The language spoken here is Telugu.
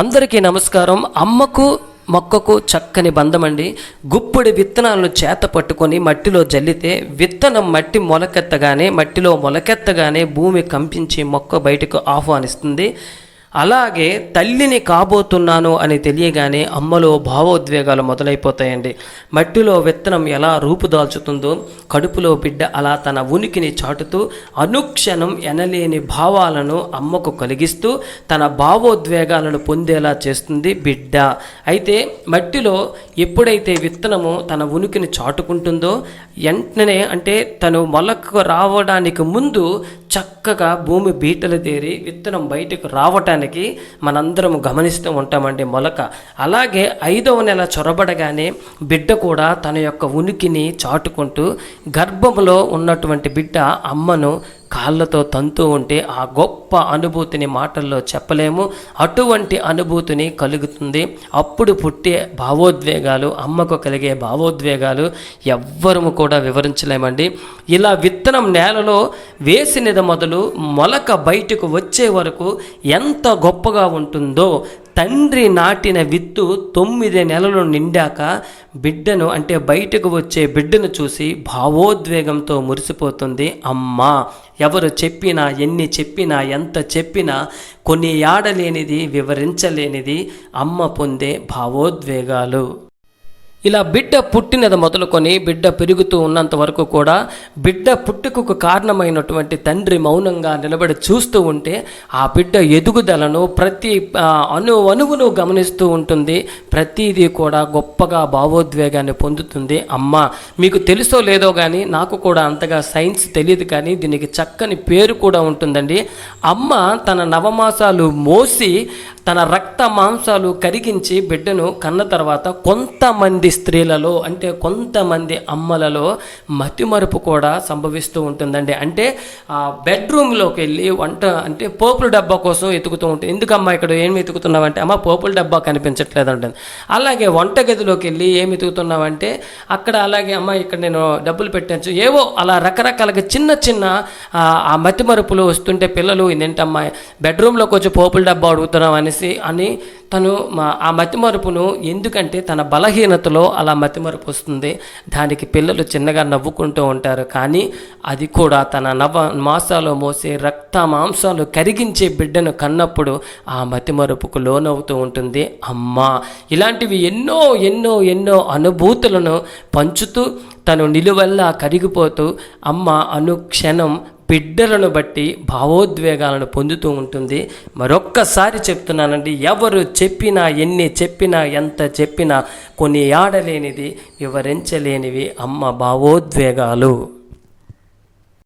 అందరికీ నమస్కారం. అమ్మకు మొక్కకు చక్కని బంధమండి. గుప్పుడు విత్తనాలను చేత పట్టుకొని మట్టిలో జల్లితే విత్తనం మట్టి మొలకెత్తగానే మట్టిలో మొలకెత్తగానే భూమి కంపించి మొక్క బయటకు ఆహ్వానిస్తుంది. అలాగే తల్లిని కాబోతున్నాను అని తెలియగానే అమ్మలో భావోద్వేగాలు మొదలైపోతాయండి. మట్టిలో విత్తనం ఎలా రూపుదాల్చుతుందో కడుపులో బిడ్డ అలా తన ఉనికిని చాటుతూ అనుక్షణం ఎనలేని భావాలను అమ్మకు కలిగిస్తూ తన భావోద్వేగాలను పొందేలా చేస్తుంది బిడ్డ. అయితే మట్టిలో ఎప్పుడైతే విత్తనము తన ఉనికిని చాటుకుంటుందో వెంటనే అంటే తను మొలకు రావడానికి ముందు చక్కగా భూమి బీటలు తేరి విత్తనం బయటకు రావటానికి మనందరం గమనిస్తూ ఉంటామండి మొలక. అలాగే ఐదవ నెల చొరబడగానే బిడ్డ కూడా తన యొక్క ఉనికిని చాటుకుంటూ గర్భంలో ఉన్నటువంటి బిడ్డ అమ్మను కాళ్ళతో తంతు ఉంటే ఆ గొప్ప అనుభూతిని మాటల్లో చెప్పలేము. అటువంటి అనుభూతిని కలుగుతుంది. అప్పుడు పుట్టే భావోద్వేగాలు అమ్మకు కలిగే భావోద్వేగాలు ఎవ్వరము కూడా వివరించలేమండి. ఇలా విత్తనం నేలలో వేసినది మొదలు మొలక బయటకు వచ్చే వరకు ఎంత గొప్పగా ఉంటుందో తండ్రి నాటిన విత్తు తొమ్మిది నెలలు నిండాక బిడ్డను అంటే బయటకు వచ్చే బిడ్డను చూసి భావోద్వేగంతో మురిసిపోతుంది. అమ్మ ఎవరు చెప్పినా ఎన్ని చెప్పినా ఎంత చెప్పినా కొన్ని ఆడలేనిది వివరించలేనిది అమ్మ పొందే భావోద్వేగాలు. ఇలా బిడ్డ పుట్టినది మొదలుకొని బిడ్డ పెరుగుతూ ఉన్నంత వరకు కూడా బిడ్డ పుట్టుకకు కారణమైనటువంటి తండ్రి మౌనంగా నిలబడి చూస్తూ ఉంటే ఆ బిడ్డ ఎదుగుదలను ప్రతి ఆ, అణు అణువును గమనిస్తూ ఉంటుంది. ప్రతిదీ కూడా గొప్పగా భావోద్వేగాన్ని పొందుతుంది. అమ్మ మీకు తెలుసో లేదో కానీ నాకు కూడా అంతగా సైన్స్ తెలియదు కానీ దీనికి చక్కని పేరు కూడా ఉంటుందండి. అమ్మ తన నవమాసాలు మోసి తన రక్త మాంసాలు కరిగించి బిడ్డను కన్న తర్వాత కొంతమంది స్త్రీలలో అంటే కొంతమంది అమ్మలలో మతిమరుపు కూడా సంభవిస్తూ ఉంటుందండి. అంటే ఆ బెడ్రూమ్లోకి వెళ్ళి వంట అంటే పోపుల డబ్బా కోసం ఎతుకుతూ ఉంటుంది ఎందుకమ్మా ఇక్కడ ఏమి ఎతుకుతున్నావంటే అమ్మ పోపుల డబ్బా కనిపించట్లేదు అంటుంది అలాగే వంటగదిలోకి వెళ్ళి ఏమి ఎతుకుతున్నావంటే అక్కడ అలాగే అమ్మ ఇక్కడ నేను డబ్బులు పెట్టచ్చు ఏవో అలా రకరకాలుగా చిన్న చిన్న ఆ, మతిమరుపులు వస్తుంటే పిల్లలు ఇదేంటమ్మా బెడ్రూమ్లోకి వచ్చి పోపుల డబ్బా అడుగుతున్నాం అనేసి అని తను మా- ఆ మతిమరుపును ఎందుకంటే తన బలహీనతలో అలా మతిమరుపు వస్తుంది. దానికి పిల్లలు చిన్నగా నవ్వుకుంటూ ఉంటారు. కానీ అది కూడా తన నవ మాసాలు మోసే రక్త మాంసాలు కరిగించే బిడ్డను కన్నప్పుడు ఆ మతిమరుపుకు లోనవుతూ ఉంటుంది. అమ్మ! ఇలాంటివి ఎన్నో ఎన్నో ఎన్నో అనుభూతులను పంచుతూ తను నిలువల్లా కరిగిపోతూ అమ్మ అనుక్షణం బిడ్డలను బట్టి భావోద్వేగాలను పొందుతూ ఉంటుంది. మరొక్కసారి చెప్తున్నానండి ఎవరు చెప్పినా ఎన్ని చెప్పినా ఎంత చెప్పినా కొన్ని ఆడలేనిది వివరించలేనివి అమ్మ భావోద్వేగాలు.